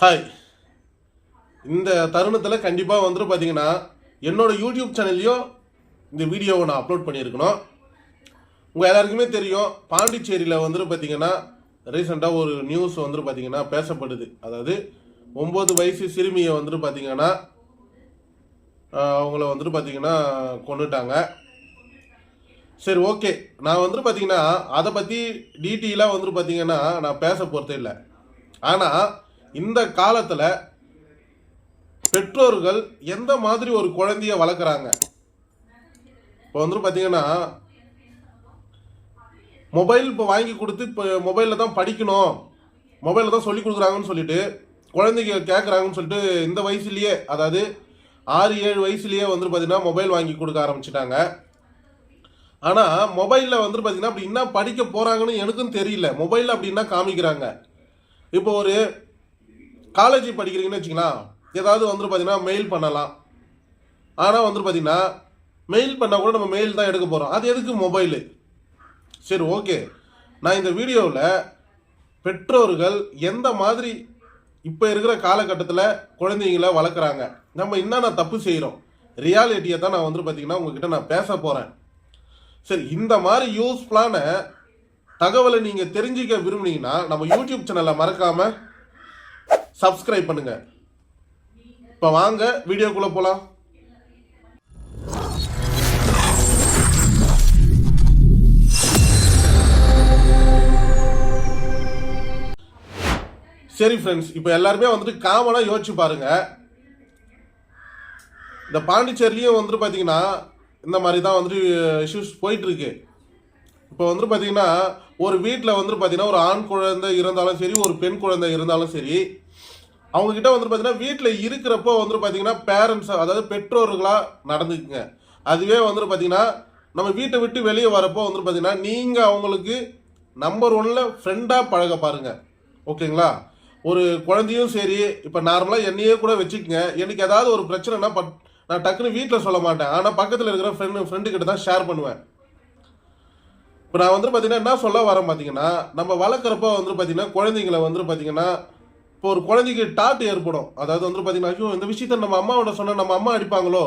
Hi இந்த தருணத்தில் கண்டிப்பாக வந்துட்டு பார்த்தீங்கன்னா என்னோட யூடியூப் சேனல்லையும் இந்த வீடியோவை நான் அப்லோட் பண்ணியிருக்கணும். உங்கள் எல்லாருக்குமே தெரியும் பாண்டிச்சேரியில் வந்துட்டு பார்த்தீங்கன்னா ரீசெண்டாக ஒரு நியூஸ் வந்துட்டு பார்த்தீங்கன்னா பேசப்படுது. அதாவது ஒம்பது வயசு சிறுமியை வந்துட்டு பார்த்தீங்கன்னா அவங்கள வந்துட்டு பார்த்தீங்கன்னா கொண்டுட்டாங்க சரி ஓகே. நான் வந்துட்டு பார்த்தீங்கன்னா அதை பற்றி டீட்டெயிலாக வந்துட்டு பார்த்தீங்கன்னா நான் பேச போகிறதே இல்லை. ஆனால் இந்த காலத்தில் பெற்றோர்கள் எந்த மாதிரி ஒரு குழந்தைய வளர்க்குறாங்க? இப்போ வந்துட்டு பார்த்தீங்கன்னா மொபைல் இப்போ வாங்கி கொடுத்து இப்போ மொபைலில் தான் படிக்கணும். மொபைலில் தான் சொல்லி கொடுக்குறாங்கன்னு சொல்லிட்டு குழந்தைங்க கேட்குறாங்கன்னு சொல்லிட்டு இந்த வயசுலேயே அதாவது ஆறு ஏழு வயசுலேயே வந்துட்டு பார்த்தீங்கன்னா மொபைல் வாங்கி கொடுக்க ஆரம்பிச்சிட்டாங்க. ஆனால் மொபைலில் வந்துட்டு பார்த்தீங்கன்னா அப்படி என்ன படிக்க போகிறாங்கன்னு எனக்கும் தெரியல. மொபைலில் அப்படின்னா காமிக்கிறாங்க? இப்போ ஒரு காலேஜ் படிக்கிறீங்கன்னு வச்சுக்கலாம் ஏதாவது வந்துட்டு பார்த்தீங்கன்னா மெயில் பண்ணலாம். ஆனால் வந்துட்டு பார்த்தீங்கன்னா மெயில் பண்ணால் கூட நம்ம மெயில் தான் எடுக்க போகிறோம் அது எதுக்கு? மொபைலு சரி ஓகே நான் இந்த வீடியோவில் பெற்றோர்கள் எந்த மாதிரி இப்போ இருக்கிற காலகட்டத்தில் குழந்தைங்கள வளர்க்குறாங்க? நம்ம என்னென்ன தப்பு செய்கிறோம் ரியாலிட்டியை தான் நான் வந்துட்டு பார்த்தீங்கன்னா உங்ககிட்ட நான் பேச போகிறேன் சரி இந்த மாதிரி யூஸ்ஃபுல்லான தகவலை நீங்கள் தெரிஞ்சுக்க விரும்புனீங்கன்னா நம்ம யூடியூப் சேனலை மறக்காமல் சப்ஸ்கிரைப் பண்ணுங்க. இப்போ வாங்க வீடியோக்குள்ளே போகலாம் சரி ஃப்ரெண்ட்ஸ் இப்போ எல்லாருமே வந்துட்டு காமனாக யோசிச்சு பாருங்க. இந்த பாண்டிச்சேரிலையும் வந்துட்டு பார்த்தீங்கன்னா இந்த மாதிரி தான் வந்துட்டு இஷ்யூஸ் போயிட்டுருக்கு. இப்போ வந்துட்டு பார்த்தீங்கன்னா ஒரு வீட்டில் வந்துட்டு பார்த்தீங்கன்னா ஒரு ஆண் குழந்தை இருந்தாலும் சரி ஒரு பெண் குழந்தை இருந்தாலும் சரி அவங்க கிட்ட வந்துட்டு பார்த்தீங்கன்னா வீட்டில் இருக்கிறப்போ வந்துட்டு பார்த்தீங்கன்னா பேரண்ட்ஸ் அதாவது பெற்றோர்களாக நடந்துக்குங்க. அதுவே வந்துட்டு பார்த்தீங்கன்னா நம்ம வீட்டை விட்டு வெளியே வரப்போ வந்துட்டு பார்த்தீங்கன்னா நீங்கள் அவங்களுக்கு நம்பர் ஒன்ல ஃப்ரெண்டாக பழக பாருங்க. ஓகேங்களா? ஒரு குழந்தையும் சரி இப்போ நார்மலாக என்னையே கூட வச்சுக்கோங்க. எனக்கு ஏதாவது ஒரு பிரச்சனைனா பட் நான் டக்குன்னு வீட்டில் சொல்ல மாட்டேன். ஆனால் பக்கத்தில் இருக்கிற ஃப்ரெண்டு ஃப்ரெண்டு கிட்ட தான் ஷேர் பண்ணுவேன். இப்போ நான் வந்து பார்த்தீங்கன்னா என்ன சொல்ல வரேன் பார்த்தீங்கன்னா நம்ம வளர்க்குறப்போ வந்து பார்த்தீங்கன்னா குழந்தைங்களை வந்து பார்த்தீங்கன்னா இப்போ ஒரு குழந்தைக்கு டாட் ஏற்படும். அதாவது வந்து பார்த்தீங்கன்னா ஐயோ இந்த விஷயத்த நம்ம அம்மாவோட சொன்னால் நம்ம அம்மா அடிப்பாங்களோ?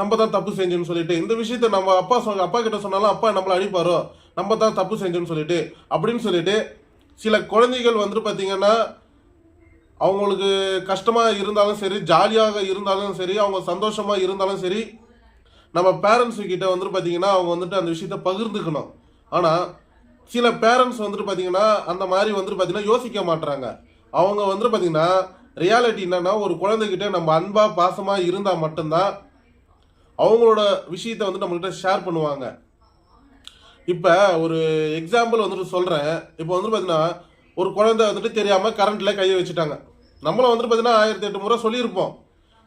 நம்ம தான் தப்பு செஞ்சோன்னு சொல்லிட்டு இந்த விஷயத்த நம்ம அப்பா சொ அப்பா கிட்ட சொன்னாலும் அப்பா நம்மளை அடிப்பாரோ? நம்ம தான் தப்பு செஞ்சோன்னு சொல்லிட்டு அப்படின்னு சொல்லிட்டு சில குழந்தைகள் வந்துட்டு பார்த்தீங்கன்னா அவங்களுக்கு கஷ்டமாக இருந்தாலும் சரி ஜாலியாக இருந்தாலும் சரி அவங்க சந்தோஷமாக இருந்தாலும் சரி நம்ம பேரண்ட்ஸ் கிட்டே வந்துட்டு பார்த்தீங்கன்னா அவங்க வந்துட்டு அந்த விஷயத்த பகிர்ந்துக்கணும். ஆனால் சில பேரண்ட்ஸ் வந்துட்டு பார்த்தீங்கன்னா அந்த மாதிரி வந்துட்டு பார்த்தீங்கன்னா யோசிக்க மாட்டுறாங்க அவங்க வந்துட்டு பார்த்தீங்கன்னா ரியாலிட்டி என்னன்னா ஒரு குழந்தைகிட்ட நம்ம அன்பா பாசமாக இருந்தால் மட்டும்தான் அவங்களோட விஷயத்த வந்து நம்மகிட்ட ஷேர் பண்ணுவாங்க. இப்போ ஒரு எக்ஸாம்பிள் வந்துட்டு சொல்கிறேன் இப்போ வந்துட்டு பார்த்தீங்கன்னா ஒரு குழந்தை வந்துட்டு தெரியாமல் கரண்ட்டில் கையை வச்சுட்டாங்க. நம்மளும் வந்துட்டு பார்த்தீங்கன்னா ஆயிரத்தி எட்டு முறை சொல்லியிருப்போம்.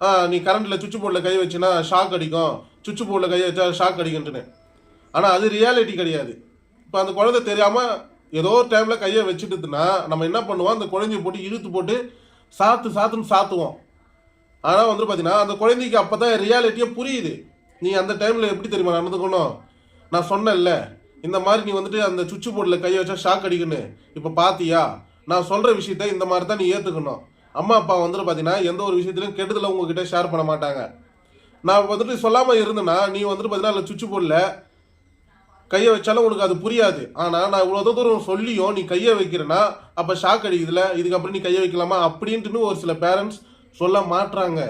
ஆ நீ கரண்ட்டில் சுவிட்ச் போர்டில் கை வச்சுனா ஷாக் அடிக்கும். சுவிட்ச் போர்டில் கை வச்சா ஷாக் அடிக்கும்ட்டுன்னு ஆனால் அது ரியாலிட்டி கிடையாது. இப்போ அந்த குழந்தை தெரியாமல் ஏதோ ஒரு டைமில் கையை வச்சுட்டுதுன்னா நம்ம என்ன பண்ணுவோம்? அந்த குழந்தைய போட்டு இழுத்து போட்டு சாத்து சாத்துன்னு சாத்துவோம். ஆனால் வந்து பார்த்தீங்கன்னா அந்த குழந்தைக்கு அப்போ தான் ரியாலிட்டியே புரியுது. நீ அந்த டைமில் எப்படி தெரியுமா நடந்துக்கணும்? நான் சொன்னேன்ல இந்த மாதிரி நீ வந்துட்டு அந்த சுவிட்ச் போர்டில் கையை வச்சா ஷாக் அடிக்குன்னு. இப்போ பாத்தியா? நான் சொல்கிற விஷயத்த இந்த மாதிரி தான் நீ ஏற்றுக்கணும் அம்மா அப்பா வந்துட்டு பார்த்தீங்கன்னா எந்த ஒரு விஷயத்துலையும் கெடுதலை உங்ககிட்ட ஷேர் பண்ண மாட்டாங்க. நான் வந்துட்டு சொல்லாமல் இருந்தேன்னா நீ வந்துட்டு பார்த்தீங்கன்னா அதில் சுவிட்ச் போர்டில் கையை வச்சாலும் உனக்கு அது புரியாது. ஆனால் நான் இவ்வளோ தூரம் சொல்லியும் நீ கையை வைக்கிறேன்னா அப்போ ஷாக் அடிக்குதுல இதுக்கப்புறம் நீ கையை வைக்கலாமா? அப்படின்ட்டுன்னு ஒரு சில பேரண்ட்ஸ் சொல்ல மாட்டுறாங்க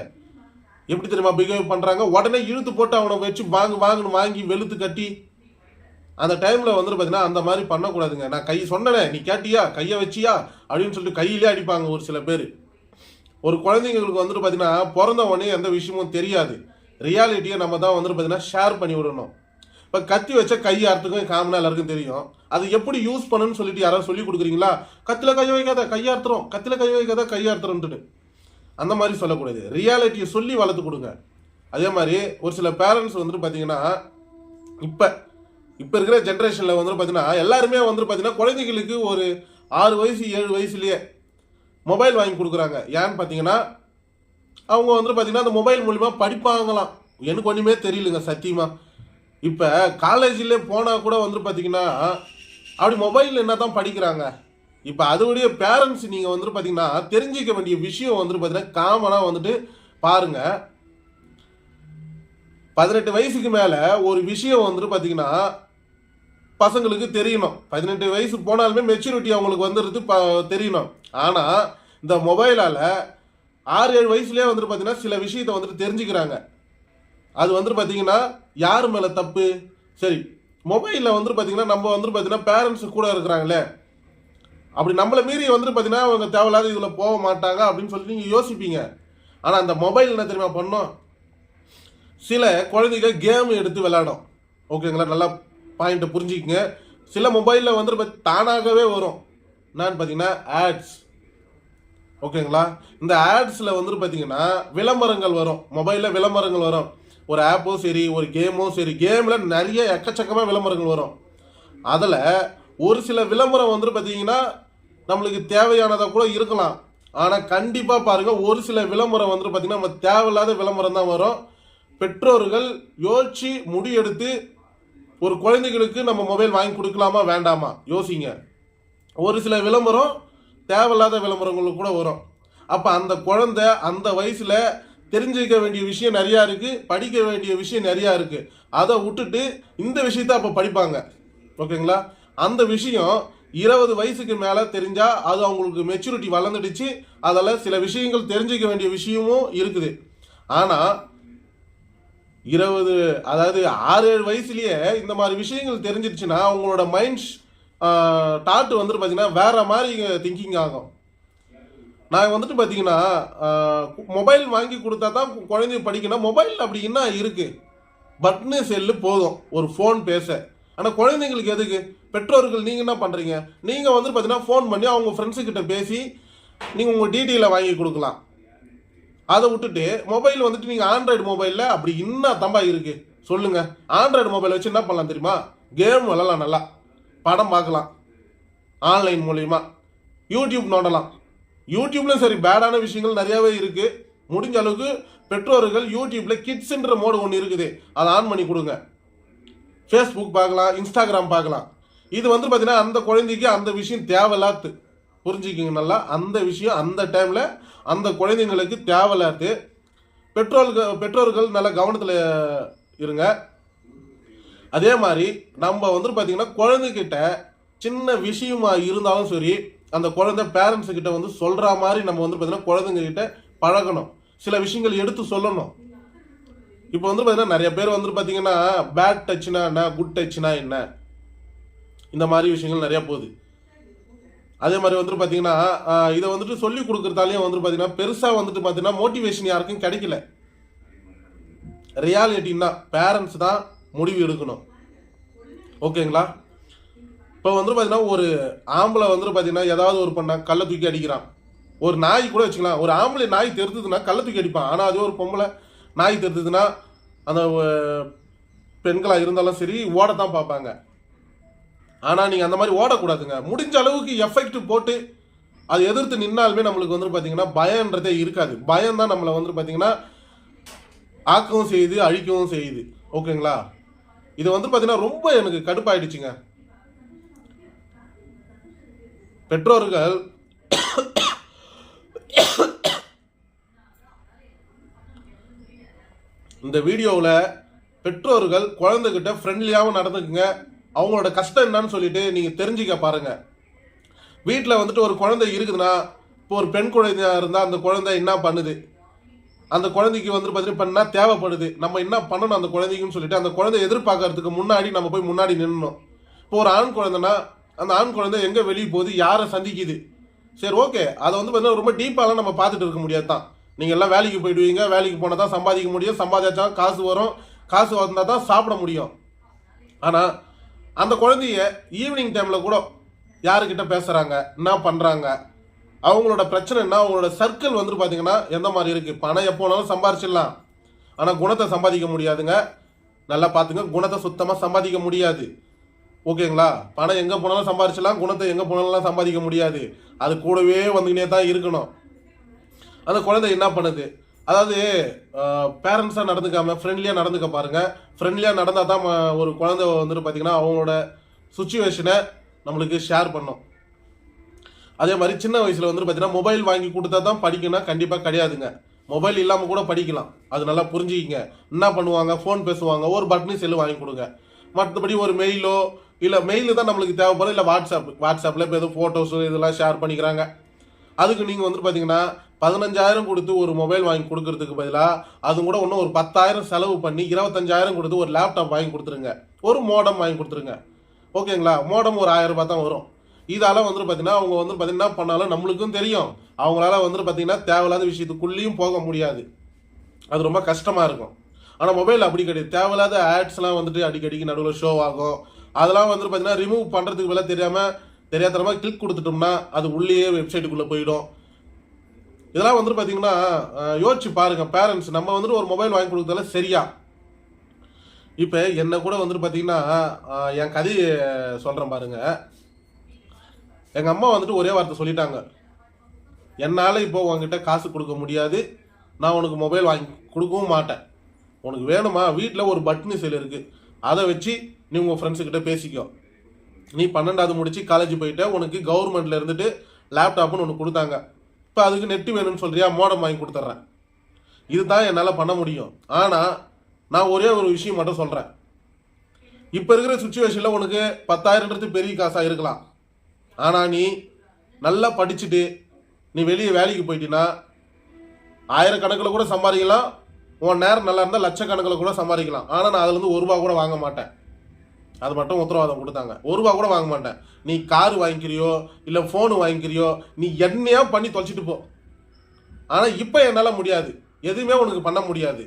எப்படி தெரியுமா? பிஹேவ் பண்ணுறாங்க உடனே இழுத்து போட்டு அவனை வச்சு வாங்கு வாங்குன்னு வாங்கி வெளுத்து கட்டி அந்த டைமில் வந்துட்டு பார்த்தீங்கன்னா அந்த மாதிரி பண்ணக்கூடாதுங்க. நான் கை சொன்னனே நீ கேட்டியா? கையை வச்சியா? அப்படின்னு சொல்லிட்டு கையிலே அடிப்பாங்க ஒரு சில பேர். ஒரு குழந்தைங்களுக்கு வந்துட்டு பார்த்தீங்கன்னா பிறந்த உடனே எந்த விஷயமும் தெரியாது. ரியாலிட்டியை நம்ம தான் வந்துட்டு பார்த்தீங்கன்னா ஷேர் பண்ணி விடணும். இப்போ கத்தி வச்ச கை அறுத்துக்கும் காமனாக எல்லாருக்கும் தெரியும். அது எப்படி யூஸ் பண்ணணும்னு சொல்லிட்டு யாராவது சொல்லி கொடுக்குறீங்களா? கத்தில் கை வைக்காத கையார்த்துறோம் கத்தில் கை வைக்காத கையார்த்துறோன்ட்டு அந்த மாதிரி சொல்லக்கூடாது. ரியாலிட்டியை சொல்லி வளர்த்து கொடுங்க. அதே மாதிரி ஒரு சில பேரண்ட்ஸ் வந்துட்டு பார்த்தீங்கன்னா இப்போ இப்போ இருக்கிற ஜென்ரேஷனில் வந்துட்டு பார்த்தீங்கன்னா எல்லாருமே வந்துட்டு பார்த்தீங்கன்னா குழந்தைங்களுக்கு ஒரு ஆறு வயசு ஏழு வயசுலேயே மொபைல் வாங்கி கொடுக்குறாங்க. ஏன்னு பார்த்தீங்கன்னா அவங்க வந்துட்டு பார்த்தீங்கன்னா அந்த மொபைல் மூலிமா படிப்பாங்களாம். எனக்கு ஒன்றுமே தெரியலங்க சத்தியமாக இப்போ காலேஜில் போனால் கூட வந்துட்டு பார்த்தீங்கன்னா அப்படி மொபைலில் என்ன தான் படிக்கிறாங்க? இப்போ அதோடைய பேரண்ட்ஸ் நீங்கள் வந்துட்டு பார்த்தீங்கன்னா தெரிஞ்சிக்க வேண்டிய விஷயம் வந்துட்டு பார்த்தீங்கன்னா காமனாக வந்துட்டு பாருங்க. பதினெட்டு வயசுக்கு மேலே ஒரு விஷயம் வந்துட்டு பார்த்தீங்கன்னா பசங்களுக்கு தெரியணும். பதினெட்டு வயசு போனாலுமே மெச்சூரிட்டி அவங்களுக்கு வந்துடுது ப தெரியணும். ஆனால் இந்த மொபைலால் ஆறு ஏழு வயசுலேயே வந்துட்டு பார்த்தீங்கன்னா சில விஷயத்தை வந்துட்டு தெரிஞ்சுக்கிறாங்க. அது வந்துட்டு பார்த்தீங்கன்னா யார் மேலே தப்பு? சரி மொபைலில் வந்துட்டு பார்த்தீங்கன்னா நம்ம வந்துட்டு பார்த்தீங்கன்னா பேரண்ட்ஸ் கூட இருக்கிறாங்களே. அப்படி நம்மளை மீறி வந்துட்டு பார்த்தீங்கன்னா அவங்க தேவையில்லாத இதில் போக மாட்டாங்க அப்படின்னு சொல்லிட்டு நீங்கள் யோசிப்பீங்க. ஆனால் அந்த மொபைல் என்ன தெரியுமா பண்ணோம்? சில குழந்தைங்க கேம் எடுத்து விளையாடும். ஓகேங்களா நல்லா பாயிண்ட்டை புரிஞ்சுக்கங்க. சில மொபைலில் வந்துட்டு பார்த்து தானாகவே வரும். என்னன்னு பார்த்தீங்கன்னா ஆட்ஸ் ஓகேங்களா இந்த ஆட்ஸில் வந்துட்டு பார்த்தீங்கன்னா விளம்பரங்கள் வரும். மொபைலில் விளம்பரங்கள் வரும். ஒரு ஆப்போ சரி ஒரு கேமோ சரி கேமில் நிறைய எக்கச்சக்கமாக விளம்பரங்கள் வரும். அதில் ஒரு சில விளம்பரம் வந்துட்டு பார்த்தீங்கன்னா நம்மளுக்கு தேவையானதாக கூட இருக்கலாம். ஆனால் கண்டிப்பாக பாருங்கள் ஒரு சில விளம்பரம் வந்துட்டு பார்த்தீங்கன்னா நம்ம தேவையில்லாத விளம்பரம் தான் வரும். பெற்றோர்கள் யோசித்து முடிவெடுத்து ஒரு குழந்தைகளுக்கு நம்ம மொபைல் வாங்கி கொடுக்கலாமா வேண்டாமா? யோசிங்க. ஒரு சில விளம்பரம் தேவையில்லாத விளம்பரங்களுக்கு கூட வரும். அப்போ அந்த குழந்தை அந்த வயசில் தெரிஞ்சுக்க வேண்டிய விஷயம் நிறையா இருக்குது படிக்க வேண்டிய விஷயம் நிறையா இருக்குது அதை விட்டுட்டு இந்த விஷயத்த அப்போ படிப்பாங்க. ஓகேங்களா? அந்த விஷயம் இருபது வயசுக்கு மேலே தெரிஞ்சால் அது அவங்களுக்கு மெச்சூரிட்டி வளர்ந்துடுச்சு. அதில் சில விஷயங்கள் தெரிஞ்சுக்க வேண்டிய விஷயமும் இருக்குது. ஆனால் இருபது அதாவது ஆறு ஏழு வயசுலேயே இந்த மாதிரி விஷயங்கள் தெரிஞ்சிருச்சுன்னா அவங்களோட மைண்ட் தாட் வந்துட்டு பார்த்தீங்கன்னா வேற மாதிரி திங்கிங் ஆகும். நான் வந்துட்டு பார்த்தீங்கன்னா மொபைல் வாங்கி கொடுத்தா தான் குழந்தைய படிக்கணும். மொபைல் அப்படி என்ன இருக்குது பட்னு செல்லு போதும். ஒரு ஃபோன் பேச. ஆனால் குழந்தைங்களுக்கு எதுக்கு? பெற்றோர்கள் நீங்கள் என்ன பண்ணுறீங்க நீங்கள் வந்துட்டு பார்த்தீங்கன்னா ஃபோன் பண்ணி அவங்க ஃப்ரெண்ட்ஸுக்கிட்ட பேசி நீங்கள் உங்கள் டீட்டெயிலை வாங்கி கொடுக்கலாம். அதை விட்டுட்டு மொபைல் வந்துட்டு நீங்கள் ஆண்ட்ராய்டு மொபைலில் அப்படி என்ன தம்பா இருக்குது சொல்லுங்கள் ஆண்ட்ராய்டு மொபைல் வச்சு என்ன பண்ணலாம் தெரியுமா? கேம் விளாட்லாம் நல்லா. படம் பார்க்கலாம். ஆன்லைன் மூலிமா யூடியூப் நோண்டலாம். யூடியூப்லேயும் சரி பேடான விஷயங்கள் நிறையாவே இருக்கு. முடிஞ்ச அளவுக்கு பெற்றோர்கள் யூடியூப்ல கிட்ஸ்ன்ற மோடு ஒன்று இருக்குது. அதை ஆன் பண்ணி கொடுங்க. ஃபேஸ்புக் பார்க்கலாம் இன்ஸ்டாகிராம் பார்க்கலாம். இது வந்து பார்த்தீங்கன்னா அந்த குழந்தைக்கு அந்த விஷயம் தேவையில்லாத்து. புரிஞ்சுக்கிங்க நல்லா? அந்த விஷயம் அந்த டைமில் அந்த குழந்தைங்களுக்கு தேவையில்லாத்து. பெற்றோர்கள் பெற்றோர்கள் நல்ல கவனத்தில் இருங்க. அதே மாதிரி நம்ம வந்து பார்த்தீங்கன்னா குழந்தைகிட்ட சின்ன விஷயமா இருந்தாலும் சரி அந்த குழந்தை பேரண்ட்ஸ் கிட்ட வந்து சொல்ற மாதிரி நம்ம வந்து பார்த்தீங்கன்னா குழந்தைங்க கிட்ட பழகணும். சில விஷயங்கள் எடுத்து சொல்லணும். இப்போ வந்து பார்த்தீங்கன்னா நிறைய பேர் வந்து பார்த்தீங்கன்னா பேட் டச்னா என்ன குட் டச்னா என்ன? இந்த மாதிரி விஷயங்கள் நிறைய போகுது. அதே மாதிரி வந்துட்டு பார்த்தீங்கன்னா இதை வந்துட்டு சொல்லி கொடுக்குறதாலையும் வந்துட்டு பார்த்தீங்கன்னா பெருசாக வந்துட்டு பார்த்தீங்கன்னா மோட்டிவேஷன் யாருக்கும் கிடைக்கல. ரியாலிட்டின்னா பேரண்ட்ஸ் தான் முடிவு எடுக்கணும். ஓகேங்களா இப்போ வந்துட்டு பார்த்தீங்கன்னா ஒரு ஆம்பளை வந்துட்டு பார்த்தீங்கன்னா ஏதாவது ஒரு பண்ணா கல்லை தூக்கி அடிக்கிறான். ஒரு நாய் கூட வச்சுக்கலாம். ஒரு ஆம்பளை நாய் தெரிஞ்சதுன்னா கல்லை தூக்கி அடிப்பான். ஆனால் அதே ஒரு பொம்பளை நாய் தெரிஞ்சதுன்னா அந்த பெண்களாக இருந்தாலும் சரி ஓடத்தான் பார்ப்பாங்க. ஆனால் நீங்கள் அந்த மாதிரி ஓடக்கூடாதுங்க. முடிஞ்ச அளவுக்கு எஃபெக்ட் போட்டு அது எதிர்த்து நின்னாலுமே நம்மளுக்கு வந்து பார்த்தீங்கன்னா பயன்றதே இருக்காது. பயம் தான் நம்மளை வந்து பார்த்தீங்கன்னா ஆக்கவும் செய்யுது அழிக்கவும் செய்யுது. ஓகேங்களா? இது வந்து பார்த்தீங்கன்னா ரொம்ப எனக்கு கடுப்பாயிடுச்சுங்க. பெற்றோர்கள் இந்த வீடியோவில் பெற்றோர்கள் குழந்தைகிட்ட ஃப்ரெண்ட்லியாகவும் நடந்துக்குங்க. அவங்களோட கஷ்டம் என்னன்னு சொல்லிட்டு நீங்கள் தெரிஞ்சுக்க பாருங்க. வீட்டில் வந்துட்டு ஒரு குழந்தை இருக்குதுன்னா இப்போ ஒரு பெண் குழந்தையாக இருந்தால் அந்த குழந்தை என்ன பண்ணுது? அந்த குழந்தைக்கு வந்துட்டு பார்த்தீங்கன்னா பண்ணால் தேவைப்படுது? நம்ம என்ன பண்ணணும் அந்த குழந்தைக்குன்னு சொல்லிட்டு அந்த குழந்தை எதிர்பார்க்கறதுக்கு முன்னாடி நம்ம போய் முன்னாடி நின்னோம் இப்போ ஒரு ஆண் குழந்தைன்னா அந்த ஆண் குழந்தை எங்கே வெளியே போகுது யாரை சந்திக்குது? சரி ஓகே. அதை வந்து பார்த்தீங்கன்னா ரொம்ப டீப்பாலாம் நம்ம பார்த்துட்டு இருக்க முடியாது தான். நீங்கள் எல்லாம் வேலைக்கு போயிடுவீங்க வேலைக்கு போனால் தான் சம்பாதிக்க முடியும் சம்பாதிச்சா காசு வரும். காசு வந்தால் தான் சாப்பிட முடியும். ஆனால் அந்த குழந்தைய ஈவினிங் டைமில் கூட யாருக்கிட்ட பேசுகிறாங்க என்ன பண்ணுறாங்க அவங்களோட பிரச்சனை என்ன? அவங்களோட சர்க்கிள் வந்துட்டு பார்த்தீங்கன்னா எந்த மாதிரி இருக்குது பணம் எப்போ வேணாலும் சம்பாரிச்சிடலாம். ஆனால் குணத்தை சம்பாதிக்க முடியாதுங்க. நல்லா பார்த்துங்க குணத்தை சுத்தமாக சம்பாதிக்க முடியாது. ஓகேங்களா? பணம் எங்கே போனாலும் சம்பாரிச்சலாம் குணத்தை எங்கே போனாலும் சம்பாதிக்க முடியாது. அது கூடவே வந்துக்கினே தான் இருக்கணும். அந்த குழந்தை என்ன பண்ணுது? அதாவது பேரண்ட்ஸாக நடந்துக்காம ஃப்ரெண்ட்லியாக நடந்துக்க பாருங்கள் ஃப்ரெண்ட்லியாக நடந்தால் தான் ஒரு குழந்தை வந்துட்டு பார்த்தீங்கன்னா அவங்களோட சுச்சுவேஷனை நம்மளுக்கு ஷேர் பண்ணும். அதே மாதிரி சின்ன வயசில் வந்து பார்த்தீங்கன்னா மொபைல் வாங்கி கொடுத்தா தான் படிக்கணும் கண்டிப்பாக கிடையாதுங்க. மொபைல் இல்லாமல் கூட படிக்கலாம். அது நல்லா புரிஞ்சுக்கிங்க. என்ன பண்ணுவாங்க? ஃபோன் பேசுவாங்க. ஒரு பட்டனு செல்லு வாங்கி கொடுங்க. மற்றபடி ஒரு மெயிலோ இல்லை மெயில் தான் நம்மளுக்கு தேவைப்படும். இல்லை வாட்ஸ்அப் வாட்ஸ்அப்பில் இப்போ எதுவும் ஃபோட்டோஸோ இதெல்லாம் ஷேர் பண்ணிக்கிறாங்க. அதுக்கு நீங்கள் வந்துட்டு பார்த்தீங்கன்னா பதினஞ்சாயிரம் கொடுத்து ஒரு மொபைல் வாங்கி கொடுக்கறதுக்கு பதிலாக அது கூட இன்னும் ஒரு பத்தாயிரம் செலவு பண்ணி இருபத்தஞ்சாயிரம் கொடுத்து ஒரு லேப்டாப் வாங்கி கொடுத்துருங்க. ஒரு மோடம் வாங்கி கொடுத்துருங்க. ஓகேங்களா? மோடம் ஒரு ஆயிரம் ரூபாய் தான் வரும். இதால வந்துட்டு பார்த்தீங்கன்னா அவங்க வந்து பார்த்தீங்கன்னா என்ன பண்ணாலும் நம்மளுக்கும் தெரியும். அவங்களால வந்துட்டு பார்த்தீங்கன்னா தேவையில்லாத விஷயத்துக்குள்ளேயும் போக முடியாது. அது ரொம்ப கஷ்டமாக இருக்கும். ஆனால் மொபைல் அப்படி கிடையாது. தேவையில்லாத ஆட்ஸ்லாம் வந்துட்டு அடிக்கடிக்கு நடுவில் ஷோ ஆகும். அதெல்லாம் வந்துட்டு பார்த்தீங்கன்னா ரிமூவ் பண்ணுறதுக்கு பதிலாக தெரியாமல் தெரியாதனமா கிளிக் கொடுத்துட்டோம்னா அது உள்ளேயே வெப்சைட்டுக்குள்ளே போயிடும். இதெல்லாம் வந்துட்டு பார்த்தீங்கன்னா யோசிச்சு பாருங்கள் பேரண்ட்ஸ் நம்ம வந்துட்டு ஒரு மொபைல் வாங்கி கொடுத்ததால சரியா? இப்போ என்னை கூட வந்துட்டு பார்த்தீங்கன்னா என் கதையை சொல்கிறேன் பாருங்கள் எங்கள் அம்மா வந்துட்டு ஒரே வார்த்தை சொல்லிட்டாங்க. என்னால் இப்போ உங்ககிட்ட காசு கொடுக்க முடியாது. நான் உனக்கு மொபைல் வாங்கி கொடுக்கவும் மாட்டேன். உனக்கு வேணுமா? வீட்டில் ஒரு பட்னி செல் இருக்குது அதை வச்சு நீ உங்கள் ஃப்ரெண்ட்ஸுக்கிட்ட பேசிக்கோ. நீ பன்னெண்டாவது முடிச்சு காலேஜ் போயிட்ட உனக்கு கவர்மெண்ட்ல இருந்துட்டு லேப்டாப்னு ஒன்று கொடுத்தாங்க. இப்போ அதுக்கு நெட்டு வேணும்னு சொல்றியா? மோடம் வாங்கி கொடுத்துட்றேன். இதுதான் என்னால் பண்ண முடியும். ஆனால் நான் ஒரே ஒரு விஷயம் மட்டும் சொல்கிறேன் இப்போ இருக்கிற சுச்சுவேஷனில் உனக்கு பத்தாயிரன்றது பெரிய காசாக இருக்கலாம். ஆனால் நீ நல்லா படிச்சுட்டு நீ வெளியே வேலைக்கு போயிட்டீன்னா ஆயிரக்கணக்கில் கூட சம்பாதிக்கலாம். உன் நேரம் நல்லா இருந்தால் லட்சக்கணக்கில் கூட சம்பாதிக்கலாம். ஆனால் நான் அதுலேருந்து ஒரு ரூபா கூட வாங்க மாட்டேன். அது மட்டும் உத்தரவாதம் கொடுத்தாங்க. ஒரு ரூபா கூட வாங்க மாட்டேன். நீ கார் வாங்கிக்கிறியோ இல்லை ஃபோனு வாங்கிக்கிறியோ நீ என்னையா பண்ணி தொலைச்சிட்டு போ. ஆனால் இப்போ என்னால் முடியாது. எதுவுமே உனக்கு பண்ண முடியாது.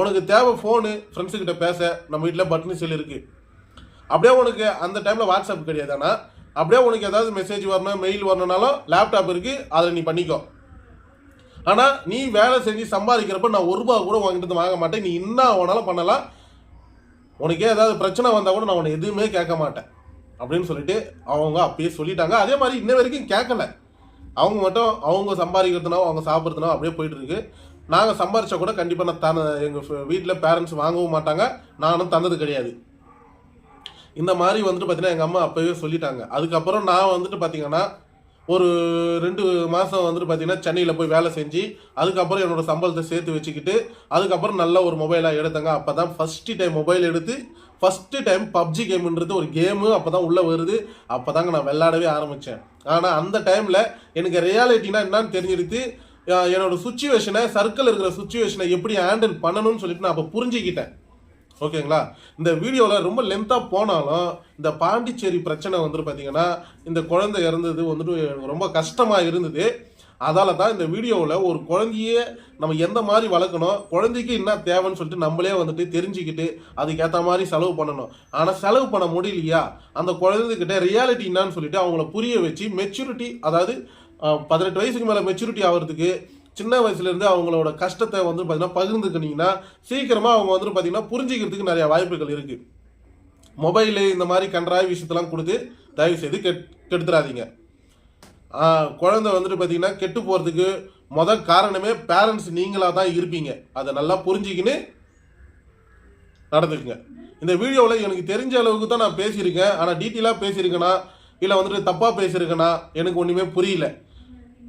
உனக்கு தேவை ஃபோனு ஃப்ரெண்ட்ஸுக்கிட்ட பேச நம்ம வீட்டில் பட்டன் செல் இருக்குது அப்படியே உனக்கு அந்த டைமில் வாட்ஸ்அப் கிடையாது. ஆனால் அப்படியே உனக்கு ஏதாவது மெசேஜ் வரணும் மெயில் வரணுனாலும் லேப்டாப் இருக்குது அதில் நீ பண்ணிக்கோ. ஆனால் நீ வேலை செஞ்சு சம்பாதிக்கிறப்ப நான் ஒரு ரூபா கூட வாங்கிட்டு வாங்க மாட்டேன். நீ என்ன வேணாலும் பண்ணலாம். உனக்கே ஏதாவது பிரச்சனை வந்தால் கூட நான் உன்னை எதுவுமே கேட்க மாட்டேன். அப்படின்னு சொல்லிட்டு அவங்க அப்பயே சொல்லிட்டாங்க. அதே மாதிரி இன்ன வரைக்கும் கேட்கல. அவங்க மட்டும் அவங்க சம்பாதிக்கிறதுனோ அவங்க சாப்பிட்றதுனோ அப்படியே போயிட்டு இருக்கு. நாங்கள் சம்பாரிச்சா கூட கண்டிப்பாக நான் தன எங்கள் வீட்டில் பேரண்ட்ஸ் வாங்கவும் மாட்டாங்க. நானும் தந்தது கிடையாது. இந்த மாதிரி வந்துட்டு பார்த்தீங்கன்னா எங்கள் அம்மா அப்போவே சொல்லிட்டாங்க. அதுக்கப்புறம் நான் வந்துட்டு பார்த்தீங்கன்னா ஒரு ரெண்டு மாதம் வந்துட்டு பார்த்தீங்கன்னா சென்னையில் போய் வேலை செஞ்சு அதுக்கப்புறம் என்னோட சம்பளத்தை சேர்த்து வச்சுக்கிட்டு அதுக்கப்புறம் நல்ல ஒரு மொபைலாக எடுத்தேங்க. அப்போ தான் ஃபஸ்ட்டு டைம் மொபைல் எடுத்து ஃபஸ்ட்டு டைம் பப்ஜி கேம்ன்றது ஒரு கேமு அப்போ தான் உள்ளே வருது. அப்போ தாங்க நான் விளாடவே ஆரம்பித்தேன் ஆனால் அந்த டைமில் எனக்கு ரியாலிட்டினா என்னன்னு தெரிஞ்சிடுத்து என்னோடய சுச்சுவேஷனை சர்க்கிள் இருக்கிற சுச்சுவேஷனை எப்படி ஹேண்டில் பண்ணணும்னு சொல்லிட்டு நான் அப்போ புரிஞ்சுக்கிட்டேன். ஓகேங்களா? இந்த வீடியோவில் ரொம்ப லென்த்தாக போனாலும் இந்த பாண்டிச்சேரி பிரச்சனை வந்துட்டு பார்த்தீங்கன்னா இந்த குழந்தை இறந்தது வந்துட்டு எனக்கு ரொம்ப கஷ்டமாக இருந்தது. அதால தான் இந்த வீடியோவில் ஒரு குழந்தையே நம்ம எந்த மாதிரி வளர்க்கணும் குழந்தைக்கு என்ன தேவைன்னு சொல்லிட்டு நம்மளே வந்துட்டு தெரிஞ்சுக்கிட்டு அதுக்கேற்ற மாதிரி செலவு பண்ணணும். ஆனால் செலவு பண்ண முடியலையா? அந்த குழந்தைகிட்ட ரியாலிட்டி என்னன்னு சொல்லிட்டு அவங்கள புரிய வச்சு மெச்சூரிட்டி அதாவது பதினெட்டு வயசுக்கு மேலே மெச்சூரிட்டி ஆகிறதுக்கு சின்ன வயசுலேருந்து அவங்களோட கஷ்டத்தை வந்து பார்த்தீங்கன்னா பகிர்ந்துக்கினீங்கன்னா சீக்கிரமாக அவங்க வந்துட்டு பார்த்தீங்கன்னா புரிஞ்சிக்கிறதுக்கு நிறைய வாய்ப்புகள் இருக்குது மொபைலு இந்த மாதிரி கன்றாய் விஷயத்தெல்லாம் கொடுத்து தயவு செய்து கெட் கெடுத்துடாதீங்க குழந்தை வந்துட்டு பார்த்தீங்கன்னா கெட்டு போகிறதுக்கு முதல் காரணமே பேரண்ட்ஸ் நீங்களாக தான் இருப்பீங்க. அதை நல்லா புரிஞ்சுக்கின்னு நடந்துக்குங்க. இந்த வீடியோவில் எனக்கு தெரிஞ்ச அளவுக்கு தான் நான் பேசியிருக்கேன். ஆனால் டீட்டெயிலாக பேசியிருக்கேனா இல்லை வந்துட்டு தப்பாக பேசியிருக்கேனா எனக்கு ஒன்றுமே புரியல.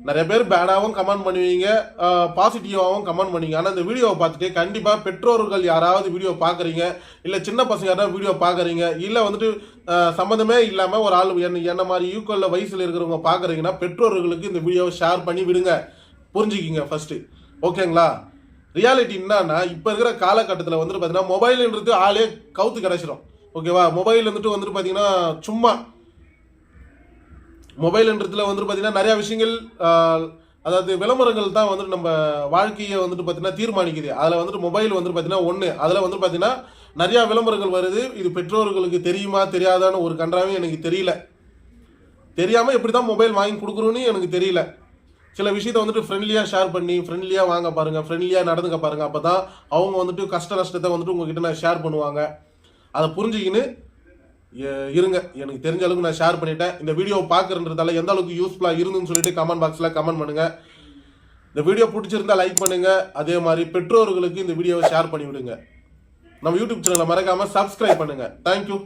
நிறைய பேர் பேடாகவும் கமெண்ட் பண்ணுவீங்க பாசிட்டிவாகவும் கமெண்ட் பண்ணுவீங்க. ஆனால் இந்த வீடியோவை பார்த்துட்டு கண்டிப்பாக பெற்றோர்கள் யாராவது வீடியோ பார்க்குறீங்க இல்லை சின்ன பசங்க யாராவது வீடியோ பார்க்குறீங்க இல்லை வந்துட்டு சம்மந்தமே இல்லாமல் ஒரு ஆள் என்ன என்ன மாதிரி ஈக்குவலில் வயசில் இருக்கிறவங்க பார்க்குறீங்கன்னா பெற்றோர்களுக்கு இந்த வீடியோவை ஷேர் பண்ணி விடுங்க. புரிஞ்சுக்கிங்க ஃபஸ்ட்டு ஓகேங்களா ரியாலிட்டி என்னன்னா இப்போ இருக்கிற காலகட்டத்தில் வந்துட்டு பார்த்தீங்கன்னா மொபைலுன்றது ஆளே கவுத்து கிடச்சிரும் ஓகேவா மொபைல் வந்துட்டு வந்துட்டு பார்த்தீங்கன்னா சும்மா மொபைல்ன்றதுல வந்துட்டு பார்த்தீங்கன்னா நிறையா விஷயங்கள் அதாவது விளம்பரங்கள் தான் வந்துட்டு நம்ம வாழ்க்கையை வந்துட்டு பார்த்தீங்கன்னா தீர்மானிக்குது. அதில் வந்துட்டு மொபைல் வந்துட்டு பார்த்தீங்கன்னா ஒன்று அதில் வந்துட்டு பார்த்தீங்கன்னா நிறையா விளம்பரங்கள் வருது. இது பெற்றோர்களுக்கு தெரியுமா தெரியாதான்னு ஒரு கன்றாவே எனக்கு தெரியல. தெரியாமல் எப்படி தான் மொபைல் வாங்கி கொடுக்குறோன்னு எனக்கு தெரியல. சில விஷயத்தை வந்துட்டு ஃப்ரெண்ட்லியாக ஷேர் பண்ணி ஃப்ரெண்ட்லியாக வாங்க பாருங்கள் ஃப்ரெண்ட்லியாக நடந்துக்க பாருங்கள் அப்போ தான் அவங்க வந்துட்டு கஷ்ட நஷ்டத்தை வந்துட்டு உங்ககிட்ட நான் ஷேர் பண்ணுவாங்க. அதை புரிஞ்சுக்கின்னு இருங்க. எனக்கு தெரிஞ்ச அளவுக்கு நான் ஷேர் பண்ணிட்டேன். இந்த வீடியோ பார்க்குறன்றதால எந்த அளவுக்கு யூஸ்ஃபுல்லாக இருந்துன்னு சொல்லிட்டு கமெண்ட் பாக்ஸில் கமெண்ட் பண்ணுங்கள் இந்த வீடியோ பிடிச்சிருந்தா லைக் பண்ணுங்கள் அதே மாதிரி பெற்றோர்களுக்கு இந்த வீடியோவை ஷேர் பண்ணி விடுங்க. நம்ம யூடியூப் சேனலை மறக்காமல் சப்ஸ்கிரைப் பண்ணுங்கள் தேங்க்யூ